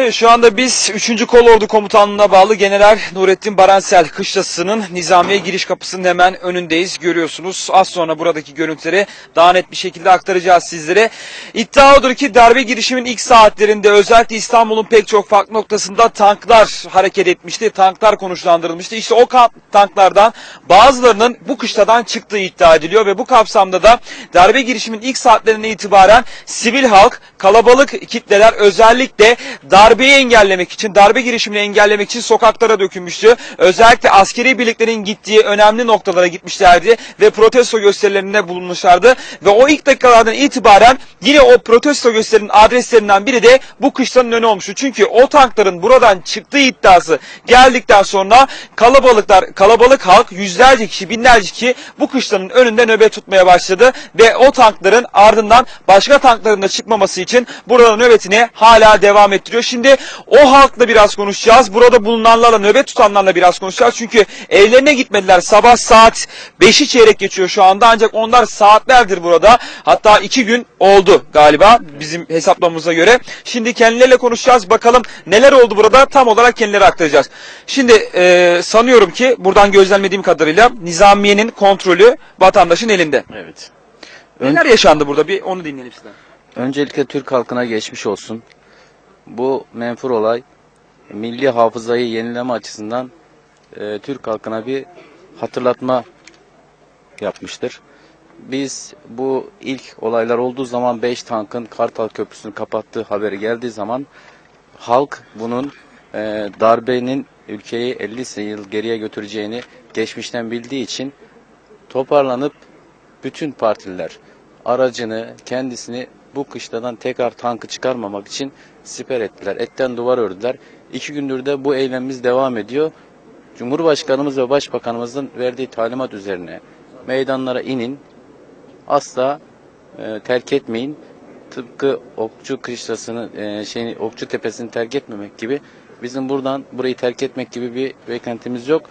Evet şu anda biz 3. Kolordu Komutanlığı'na bağlı General Nurettin Baransel kışlasının Nizamiye giriş kapısının hemen önündeyiz. Görüyorsunuz az sonra buradaki görüntüleri daha net bir şekilde aktaracağız sizlere. İddia odur ki darbe girişimin ilk saatlerinde özellikle İstanbul'un pek çok farklı noktasında tanklar hareket etmişti. Tanklar konuşlandırılmıştı. İşte o tanklardan bazılarının bu kışladan çıktığı iddia ediliyor ve bu kapsamda da darbe girişimin ilk saatlerine itibaren sivil halk, kalabalık kitleler özellikle darbeyi engellemek için, darbe girişimini engellemek için sokaklara dökülmüştü. Özellikle askeri birliklerin gittiği önemli noktalara gitmişlerdi ve protesto gösterilerinde bulunmuşlardı. Ve o ilk dakikalardan itibaren yine o protesto gösterinin adreslerinden biri de bu kışlanın önü olmuştu. Çünkü o tankların buradan çıktığı iddiası geldikten sonra kalabalıklar, kalabalık halk yüzlerce kişi, binlerce kişi bu kışlanın önünde nöbet tutmaya başladı ve o tankların ardından başka tankların da çıkmaması için burada nöbetini hala devam ettiriyor. Şimdi o halkla biraz konuşacağız. Burada bulunanlarla, nöbet tutanlarla biraz konuşacağız. Çünkü evlerine gitmediler. Sabah saat 5'i çeyrek geçiyor şu anda ancak onlar saatlerdir burada. Hatta iki gün oldu galiba bizim hesaplamamıza göre. Şimdi kendileriyle konuşacağız. Bakalım neler oldu burada tam olarak kendileri aktaracağız. Şimdi e, sanıyorum ki buradan gözlemlediğim kadarıyla Nizamiye'nin kontrolü vatandaşın elinde. Evet. Neler yaşandı burada? Bir onu dinleyelim sizden. öncelikle Türk halkına geçmiş olsun. Bu menfur olay milli hafızayı yenileme açısından e, Türk halkına bir hatırlatma yapmıştır. Biz bu ilk olaylar olduğu zaman 5 tankın Kartal Köprüsü'nü kapattığı haberi geldiği zaman halk bunun e, darbenin ülkeyi 50 yıl geriye götüreceğini geçmişten bildiği için toparlanıp bütün partiler aracını, kendisini bu kışladan tekrar tankı çıkarmamak için siper ettiler. Etten duvar ördüler. İki gündür de bu eylemimiz devam ediyor. Cumhurbaşkanımız ve Başbakanımızın verdiği talimat üzerine meydanlara inin, asla e, terk etmeyin. Tıpkı Okçu Kışlası'nı, e, şeyini, Okçu Tepesi'ni terk etmemek gibi bizim buradan burayı terk etmek gibi bir beklentimiz yok.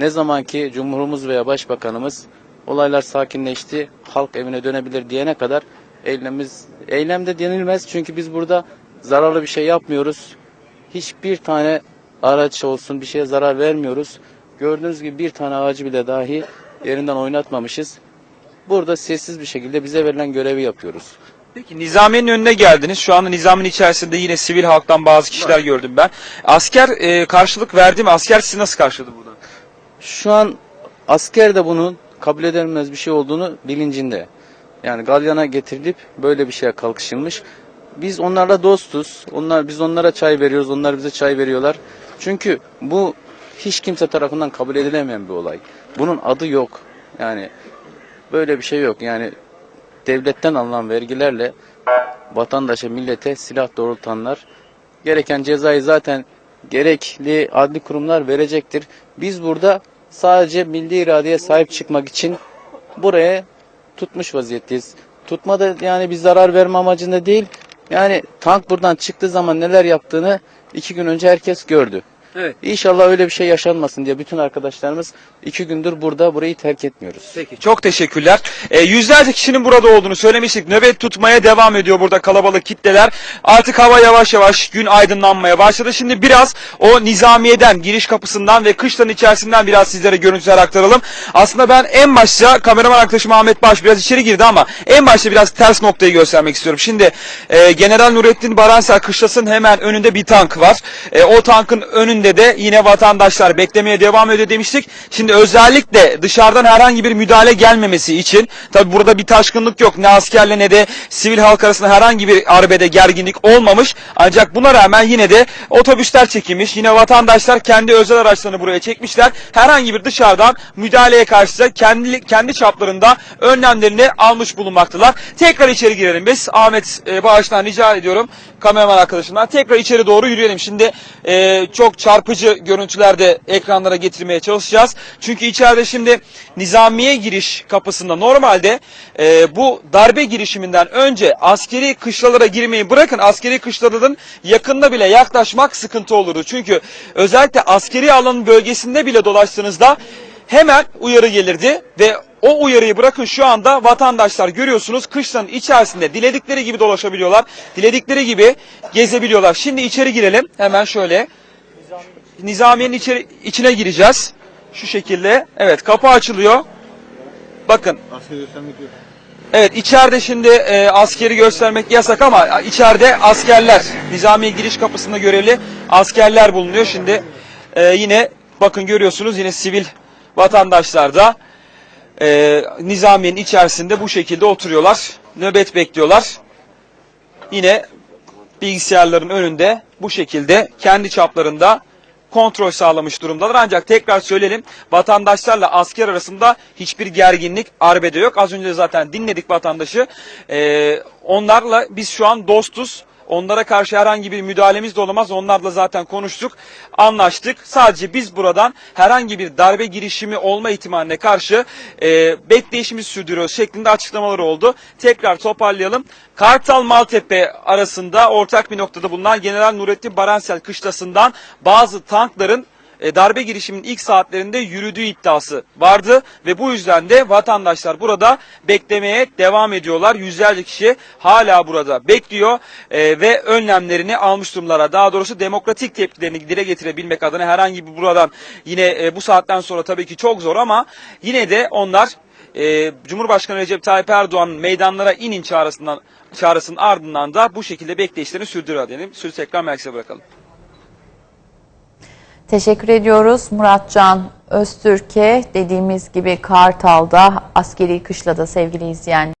Ne zaman ki Cumhurumuz veya Başbakanımız olaylar sakinleşti, halk evine dönebilir diyene kadar eylemimiz, eylemde denilmez çünkü biz burada zararlı bir şey yapmıyoruz. Hiçbir tane araç olsun bir şeye zarar vermiyoruz. Gördüğünüz gibi bir tane ağacı bile dahi yerinden oynatmamışız. Burada sessiz bir şekilde bize verilen görevi yapıyoruz. Peki Nizamiye'nin önüne geldiniz. Şu anda Nizamiye'nin içerisinde yine sivil halktan bazı kişiler gördüm ben. Asker e, karşılık verdi mi? Asker sizi nasıl karşıladı burada? Şu an asker de bunun kabul edilmez bir şey olduğunu bilincinde. Yani galyana getirilip böyle bir şeye kalkışılmış. Biz onlarla dostuz. Onlar biz onlara çay veriyoruz, onlar bize çay veriyorlar. Çünkü bu hiç kimse tarafından kabul edilemeyen bir olay. Bunun adı yok. Yani böyle bir şey yok. Yani devletten alınan vergilerle vatandaşa, millete silah doğrultanlar gereken cezayı zaten gerekli adli kurumlar verecektir. Biz burada sadece milli iradeye sahip çıkmak için buraya tutmuş vaziyetteyiz. Tutma da yani bir zarar verme amacında değil. Yani tank buradan çıktığı zaman neler yaptığını iki gün önce herkes gördü. Evet. İnşallah öyle bir şey yaşanmasın diye bütün arkadaşlarımız iki gündür burada burayı terk etmiyoruz. Peki çok teşekkürler. E, yüzlerce kişinin burada olduğunu söylemiştik. Nöbet tutmaya devam ediyor burada kalabalık kitleler. Artık hava yavaş yavaş gün aydınlanmaya başladı. Şimdi biraz o nizamiyeden, giriş kapısından ve kışlanın içerisinden biraz sizlere görüntüler aktaralım. Aslında ben en başta kameraman arkadaşım Ahmet Baş biraz içeri girdi ama en başta biraz ters noktayı göstermek istiyorum. Şimdi e, General Nurettin Baransel kışlasının hemen önünde bir tank var. E, o tankın önünde de yine vatandaşlar beklemeye devam ediyor demiştik. Şimdi özellikle dışarıdan herhangi bir müdahale gelmemesi için tabi burada bir taşkınlık yok. Ne askerle ne de sivil halk arasında herhangi bir arbede gerginlik olmamış. Ancak buna rağmen yine de otobüsler çekilmiş. Yine vatandaşlar kendi özel araçlarını buraya çekmişler. Herhangi bir dışarıdan müdahaleye karşı kendi, kendi çaplarında önlemlerini almış bulunmaktalar. Tekrar içeri girelim biz. Ahmet e, Bağış'tan rica ediyorum kameraman arkadaşımdan. Tekrar içeri doğru yürüyelim. Şimdi e, çok çarpıcı görüntüler de ekranlara getirmeye çalışacağız. Çünkü içeride şimdi Nizamiye giriş kapısında normalde e, bu darbe girişiminden önce askeri kışlalara girmeyi bırakın askeri kışlaların yakında bile yaklaşmak sıkıntı olurdu. Çünkü özellikle askeri alanın bölgesinde bile dolaştığınızda hemen uyarı gelirdi ve o uyarıyı bırakın şu anda vatandaşlar görüyorsunuz kışlanın içerisinde diledikleri gibi dolaşabiliyorlar. Diledikleri gibi gezebiliyorlar. Şimdi içeri girelim. Hemen şöyle. Nizamiye'nin içeri, içine gireceğiz. Şu şekilde. Evet kapı açılıyor. Bakın. Evet içeride şimdi e, askeri göstermek yasak ama içeride askerler Nizamiye giriş kapısında görevli askerler bulunuyor. Şimdi e, yine bakın görüyorsunuz yine sivil vatandaşlar da e, Nizamiye'nin içerisinde bu şekilde oturuyorlar. Nöbet bekliyorlar. Yine bilgisayarların önünde bu şekilde kendi çaplarında kontrol sağlamış durumdalar. Ancak tekrar söyleyelim vatandaşlarla asker arasında hiçbir gerginlik, arbede yok. Az önce zaten dinledik vatandaşı. Ee, onlarla biz şu an dostuz. Onlara karşı herhangi bir müdahalemiz de olamaz. Onlarla zaten konuştuk, anlaştık. Sadece biz buradan herhangi bir darbe girişimi olma ihtimaline karşı e, bekleyişimizi sürdürüyoruz şeklinde açıklamalar oldu. Tekrar toparlayalım. Kartal Maltepe arasında ortak bir noktada bulunan General Nurettin Baransel kışlasından bazı tankların e, darbe girişiminin ilk saatlerinde yürüdüğü iddiası vardı ve bu yüzden de vatandaşlar burada beklemeye devam ediyorlar. Yüzlerce kişi hala burada bekliyor e, ve önlemlerini almış durumlara. Daha doğrusu demokratik tepkilerini dile getirebilmek adına herhangi bir buradan yine e, bu saatten sonra tabii ki çok zor ama yine de onlar Cumhurbaşkanı Recep Tayyip Erdoğan'ın meydanlara inin çağrısından çağrısının ardından da bu şekilde bekleyişlerini sürdürüyor diyelim. Sözü tekrar merkeze bırakalım. Teşekkür ediyoruz Muratcan Öztürk'e dediğimiz gibi Kartal'da askeri kışlada sevgili izleyenler.